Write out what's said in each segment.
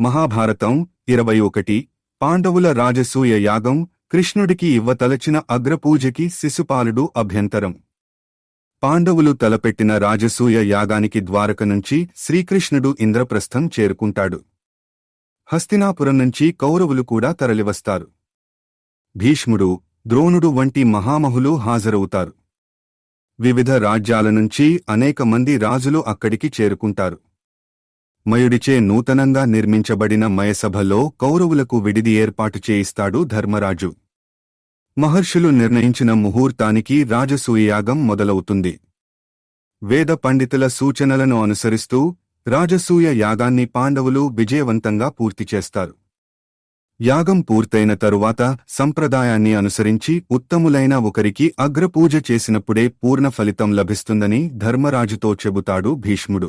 మహాభారతం ఇరవై ఒకటి పాండవుల రాజసూయ యాగం కృష్ణుడికి ఇవ్వతలచిన అగ్రపూజకి శిశుపాలుడు అభ్యంతరం. పాండవులు తలపెట్టిన రాజసూయ యాగానికి ద్వారక నుంచి శ్రీకృష్ణుడు ఇంద్రప్రస్థం చేరుకుంటాడు. హస్తినాపురం నుంచి కౌరవులు కూడా తరలివస్తారు. భీష్ముడు ద్రోణుడు వంటి మహామహులు హాజరవుతారు. వివిధ రాజ్యాల నుంచి అనేక మంది రాజులు అక్కడికి చేరుకుంటారు. మయుడిచే నూతనంగా నిర్మించబడిన మయసభలో కౌరవులకు విడిది ఏర్పాటు చేయిస్తాడు ధర్మరాజు. మహర్షులు నిర్ణయించిన ముహూర్తానికి రాజసూయయాగం మొదలవుతుంది. వేద పండితుల సూచనలను అనుసరిస్తూ రాజసూయ యాగాన్ని పాండవులు విజయవంతంగా పూర్తి చేస్తారు. యాగం పూర్తయిన తరువాత సంప్రదాయాన్ని అనుసరించి ఉత్తములైన ఒకరికి అగ్రపూజ చేసినప్పుడే పూర్ణ ఫలితం లభిస్తుందని ధర్మరాజుతో చెబుతాడు భీష్ముడు.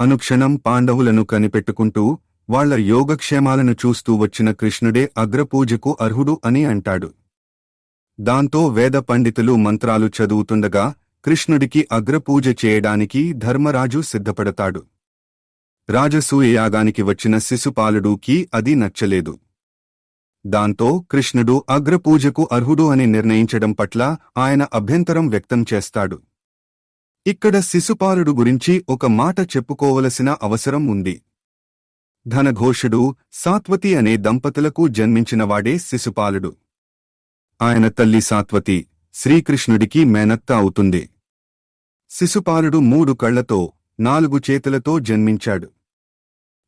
అనుక్షణం పాండవులను కనిపెట్టుకుంటూ వాళ్ళ యోగక్షేమాలను చూస్తూ వచ్చిన కృష్ణుడే అగ్రపూజకు అర్హుడు అని అంటాడు. దాంతో వేద పండితులు మంత్రాలు చదువుతుండగా కృష్ణుడికి అగ్రపూజ చేయడానికి ధర్మరాజు సిద్ధపడతాడు. రాజసూయ యాగానికి వచ్చిన శిశుపాలుడుకి అది నచ్చలేదు. దాంతో కృష్ణుడు అగ్రపూజకు అర్హుడు అని నిర్ణయించడం పట్ల ఆయన అభ్యంతరం వ్యక్తం చేస్తాడు. ఇక్కడ శిశుపాలుడు గురించి ఒక మాట చెప్పుకోవలసిన అవసరం ఉంది. ధనఘోషుడు సాత్వతి అనే దంపతులకు జన్మించినవాడే శిశుపాలుడు. ఆయన తల్లి సాత్వతి శ్రీకృష్ణుడికి మేనత్త అవుతుంది. శిశుపాలుడు మూడు కళ్ళతో నాలుగు చేతులతో జన్మించాడు.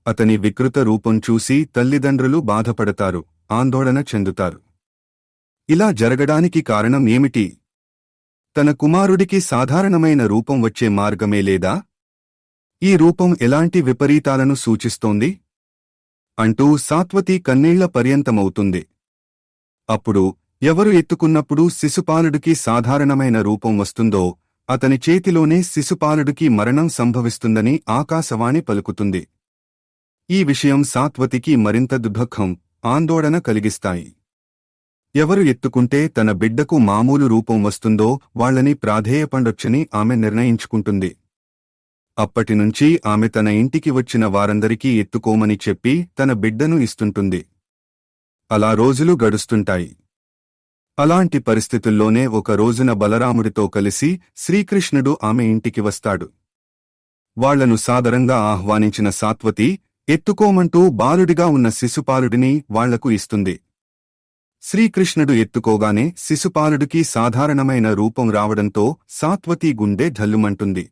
అతని వికృత రూపం చూసి తల్లిదండ్రులు బాధపడతారు ఆందోళన చెందుతారు. ఇలా జరగడానికి కారణం ఏమిటి? తన కుమారుడికి సాధారణమైన రూపం వచ్చే మార్గమే లేదా? ఈ రూపం ఎలాంటి విపరీతాలను సూచిస్తోంది? అంటూ సాత్వతి కన్నీళ్ళ పర్యంతమవుతుంది. అప్పుడు ఎవరు ఎత్తుకున్నప్పుడు శిశుపాలుడికి సాధారణమైన రూపం వస్తుందో అతని చేతిలోనే శిశుపాలుడికి మరణం సంభవిస్తుందని ఆకాశవాణి పలుకుతుంది. ఈ విషయం సాత్వతికి మరింత దుఃఖం ఆందోళన కలిగిస్తాయి. ఎవరు ఎత్తుకుంటే తన బిడ్డకు మామూలు రూపం వస్తుందో వాళ్ళని ప్రాధేయపండొచ్చని ఆమె నిర్ణయించుకుంటుంది. అప్పటినుంచి ఆమె తన ఇంటికి వచ్చిన వారందరికీ ఎత్తుకోమని చెప్పి తన బిడ్డను ఇస్తుంటుంది. అలా రోజులు గడుస్తుంటాయి. అలాంటి పరిస్థితుల్లోనే ఒక రోజున బలరాముడితో కలిసి శ్రీకృష్ణుడు ఆమె ఇంటికి వస్తాడు. వాళ్ళను సాదరంగా ఆహ్వానించిన సాత్వతి ఎత్తుకోమంటూ బాలుడిగా ఉన్న శిశుపాలుడిని వాళ్ళకు ఇస్తుంది. శ్రీకృష్ణుడు ఎత్తుకోగానే శిశుపాలుడికి సాధారణమైన రూపం రావడంతో సాత్వతి గుండె ఢల్లుమంటుంది.